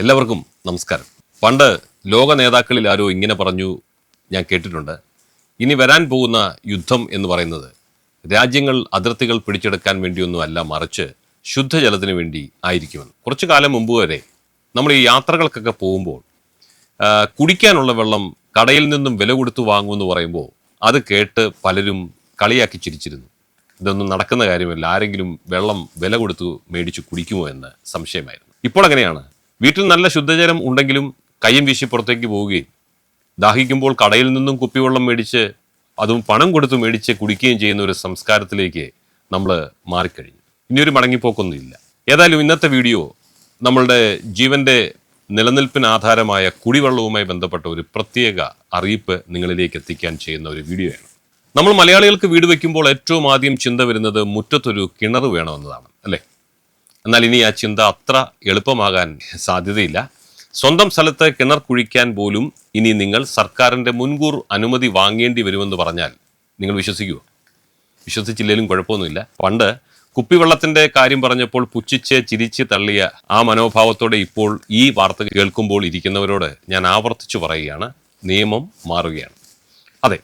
എല്ലാവർക്കും നമസ്കാരം. പണ്ട് ലോക നേതാക്കളിൽ ആരോ ഇങ്ങനെ പറഞ്ഞു ഞാൻ കേട്ടിട്ടുണ്ട്. ഇനി വരാൻ പോകുന്ന യുദ്ധം എന്ന് പറയുന്നത് രാജ്യങ്ങൾ അതിർത്തികൾ പിടിച്ചെടുക്കാൻ വേണ്ടിയൊന്നുമല്ല മറിച്ച് ശുദ്ധജലത്തിന് വേണ്ടി ആയിരിക്കുമെന്ന്. കുറച്ചു കാലം മുമ്പ് വരെ നമ്മൾ ഈ യാത്രകൾക്കൊക്കെ പോകുമ്പോൾ കുടിക്കാനുള്ള വെള്ളം കടയിൽ നിന്നും വില കൊടുത്ത് വാങ്ങുമെന്ന് പറയുമ്പോൾ അത് കേട്ട് പലരും കളിയാക്കി ചിരിച്ചിരുന്നു. ഇതൊന്നും നടക്കുന്ന കാര്യമല്ല. ആരെങ്കിലും വെള്ളം വില കൊടുത്ത് മേടിച്ച് കുടിക്കുമോ എന്ന് സംശയമായിരുന്നു. ഇപ്പോൾ അങ്ങനെയാണ്. വീട്ടിൽ നല്ല ശുദ്ധജലം ഉണ്ടെങ്കിലും കയ്യും വീശി പുറത്തേക്ക് പോവുകയും ദാഹിക്കുമ്പോൾ കടയിൽ നിന്നും കുപ്പിവെള്ളം മേടിച്ച് അതും പണം കൊടുത്ത് മേടിച്ച് കുടിക്കുകയും ചെയ്യുന്ന ഒരു സംസ്കാരത്തിലേക്ക് നമ്മൾ മാറിക്കഴിഞ്ഞു. ഇനിയൊരു മടങ്ങിപ്പോക്കൊന്നുമില്ല. ഏതായാലും ഇന്നത്തെ വീഡിയോ നമ്മളുടെ ജീവന്റെ നിലനിൽപ്പിന് ആധാരമായ കുടിവെള്ളവുമായി ബന്ധപ്പെട്ട ഒരു പ്രത്യേക അറിയിപ്പ് നിങ്ങളിലേക്ക് എത്തിക്കാൻ ചെയ്യുന്ന ഒരു വീഡിയോയാണ്. നമ്മൾ മലയാളികൾക്ക് വീട് വയ്ക്കുമ്പോൾ ഏറ്റവും ആദ്യം ചിന്ത വരുന്നത് മുറ്റത്തൊരു കിണർ വേണമെന്നതാണ് അല്ലേ? എന്നാൽ ഇനി ആ ചിന്ത അത്ര എളുപ്പമാകാൻ സാധ്യതയില്ല. സ്വന്തം സ്ഥലത്ത് കിണർ കുഴിക്കാൻ പോലും ഇനി നിങ്ങൾ സർക്കാരിന്റെ മുൻകൂർ അനുമതി വാങ്ങേണ്ടി വരുമെന്ന് പറഞ്ഞാൽ നിങ്ങൾ വിശ്വസിക്കുമോ വിശ്വസിച്ചില്ലെങ്കിലും കുഴപ്പമൊന്നുമില്ല. പണ്ട് കുപ്പിവെള്ളത്തിന്റെ കാര്യം പറഞ്ഞപ്പോൾ പുച്ഛിച്ച് ചിരിച്ച് തള്ളിയ ആ മനോഭാവത്തോടെ ഇപ്പോൾ ഈ വാർത്ത കേൾക്കുമ്പോൾ ഇരിക്കുന്നവരോട് ഞാൻ ആവർത്തിച്ചു പറയുകയാണ്. നിയമം മാറുകയാണ്. അതെ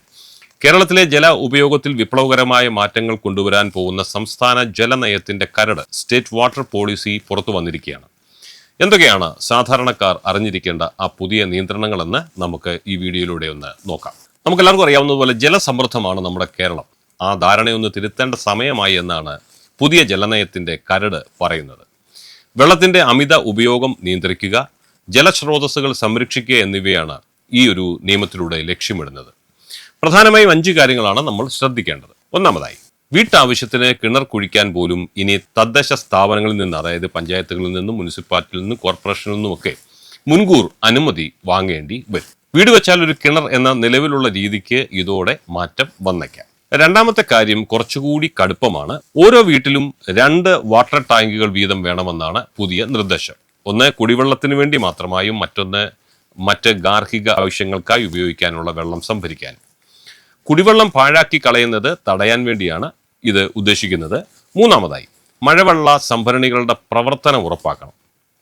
കേരളത്തിലെ ജല ഉപയോഗത്തിൽ വിപ്ലവകരമായ മാറ്റങ്ങൾ കൊണ്ടുവരാൻ പോകുന്ന സംസ്ഥാന ജലനയത്തിന്റെ കരട് സ്റ്റേറ്റ് വാട്ടർ പോളിസി പുറത്തു വന്നിരിക്കുകയാണ്. എന്തൊക്കെയാണ് സാധാരണക്കാർ അറിഞ്ഞിരിക്കേണ്ട ആ പുതിയ നിയന്ത്രണങ്ങളെന്ന് നമുക്ക് ഈ വീഡിയോയിലൂടെ ഒന്ന് നോക്കാം. നമുക്ക് എല്ലാവർക്കും അറിയാവുന്നതുപോലെ ജലസമൃദ്ധമാണ് നമ്മുടെ കേരളം. ആ ധാരണയൊന്ന് തിരുത്തേണ്ട സമയമായി എന്നാണ് പുതിയ ജലനയത്തിന്റെ കരട് പറയുന്നത്. വെള്ളത്തിന്റെ അമിത ഉപയോഗം നിയന്ത്രിക്കുക ജലസ്രോതസ്സുകൾ സംരക്ഷിക്കുക എന്നിവയാണ് ഈ ഒരു നിയമത്തിലൂടെ ലക്ഷ്യമിടുന്നത്. പ്രധാനമായും അഞ്ച് കാര്യങ്ങളാണ് നമ്മൾ ശ്രദ്ധിക്കേണ്ടത്. ഒന്നാമതായി വീട്ടാവശ്യത്തിന് കിണർ കുഴിക്കാൻ പോലും ഇനി തദ്ദേശ സ്ഥാപനങ്ങളിൽ നിന്ന് അതായത് പഞ്ചായത്തുകളിൽ നിന്നും മുനിസിപ്പാലിറ്റിയിൽ നിന്നും കോർപ്പറേഷനിൽ നിന്നുമൊക്കെ മുൻകൂർ അനുമതി വാങ്ങേണ്ടി വരും. വീട് വെച്ചാൽ ഒരു കിണർ എന്ന നിലവിലുള്ള രീതിക്ക് ഇതോടെ മാറ്റം വന്നേക്കാം. രണ്ടാമത്തെ കാര്യം കുറച്ചുകൂടി കടുപ്പമാണ്. ഓരോ വീട്ടിലും രണ്ട് വാട്ടർ ടാങ്കുകൾ വീതം വേണമെന്നാണ് പുതിയ നിർദ്ദേശം. ഒന്ന് കുടിവെള്ളത്തിന് വേണ്ടി മാത്രമായും മറ്റൊന്ന് മറ്റ് ഗാർഹിക ആവശ്യങ്ങൾക്കായി ഉപയോഗിക്കാനുള്ള വെള്ളം സംഭരിക്കാൻ കുടിവെള്ളം പാഴാക്കി കളയുന്നത് തടയാൻ വേണ്ടിയാണ് ഇത് ഉദ്ദേശിക്കുന്നത്. മൂന്നാമതായി മഴവെള്ള സംഭരണികളുടെ പ്രവർത്തനം ഉറപ്പാക്കണം.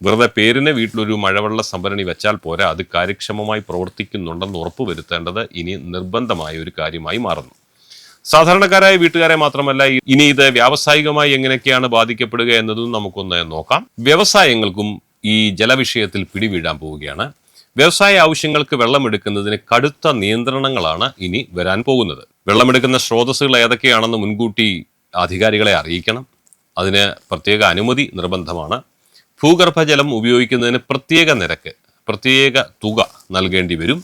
വെറുതെ പേരിന് വീട്ടിലൊരു മഴവെള്ള സംഭരണി വെച്ചാൽ പോരാ അത് കാര്യക്ഷമമായി പ്രവർത്തിക്കുന്നുണ്ടെന്ന് ഉറപ്പുവരുത്തേണ്ടത് ഇനി നിർബന്ധമായ ഒരു കാര്യമായി മാറുന്നു. സാധാരണക്കാരായ വീട്ടുകാരെ മാത്രമല്ല ഇനി ഇത് വ്യാവസായികമായി എങ്ങനെയൊക്കെയാണ് ബാധിക്കപ്പെടുക എന്നതും നമുക്കൊന്ന് നോക്കാം. വ്യവസായങ്ങൾക്കും ഈ ജലവിഷയത്തിൽ പിടിവീഴാൻ പോവുകയാണ്. വ്യവസായ ആവശ്യങ്ങൾക്ക് വെള്ളമെടുക്കുന്നതിന് കടുത്ത നിയന്ത്രണങ്ങളാണ് ഇനി വരാൻ പോകുന്നത്. വെള്ളമെടുക്കുന്ന സ്രോതസ്സുകൾ ഏതൊക്കെയാണെന്ന് മുൻകൂട്ടി അധികാരികളെ അറിയിക്കണം. അതിന് പ്രത്യേക അനുമതി നിർബന്ധമാണ്. ഭൂഗർഭജലം ഉപയോഗിക്കുന്നതിന് പ്രത്യേക നിരക്ക് പ്രത്യേക തുക നൽകേണ്ടി വരും.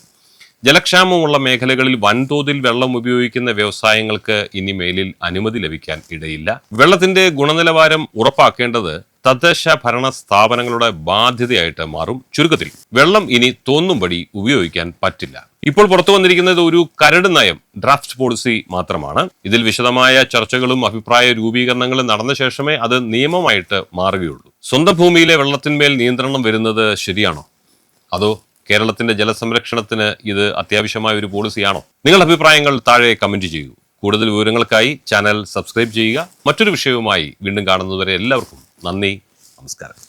ജലക്ഷാമമുള്ള മേഖലകളിൽ വൻതോതിൽ വെള്ളം ഉപയോഗിക്കുന്ന വ്യവസായങ്ങൾക്ക് ഇനി മേലിൽ അനുമതി ലഭിക്കാൻ ഇടയില്ല. വെള്ളത്തിന്റെ ഗുണനിലവാരം ഉറപ്പാക്കേണ്ടത് തദ്ദേശ ഭരണ സ്ഥാപനങ്ങളുടെ ബാധ്യതയായിട്ട് മാറും ചുരുക്കത്തിൽ. വെള്ളം ഇനി തോന്നുംപടി ഉപയോഗിക്കാൻ പറ്റില്ല. ഇപ്പോൾ പുറത്തു വന്നിരിക്കുന്നത് ഒരു കരട് നയം ഡ്രാഫ്റ്റ് പോളിസി മാത്രമാണ്. ഇതിൽ വിശദമായ ചർച്ചകളും അഭിപ്രായ രൂപീകരണങ്ങളും നടന്ന ശേഷമേ അത് നിയമമായിട്ട് മാറുകയുള്ളൂ. സ്വന്തം ഭൂമിയിലെ വെള്ളത്തിന്മേൽ നിയന്ത്രണം വരുന്നത് ശരിയാണോ? അതോ കേരളത്തിന്റെ ജലസംരക്ഷണത്തിന് ഇത് അത്യാവശ്യമായ ഒരു പോളിസിയാണോ? നിങ്ങളുടെ അഭിപ്രായങ്ങൾ താഴെ കമന്റ് ചെയ്യൂ. കൂടുതൽ വിവരങ്ങൾക്കായി ചാനൽ സബ്സ്ക്രൈബ് ചെയ്യുക. മറ്റൊരു വിഷയവുമായി വീണ്ടും കാണുന്നതുവരെ എല്ലാവർക്കും നന്ദി നമസ്കാരം.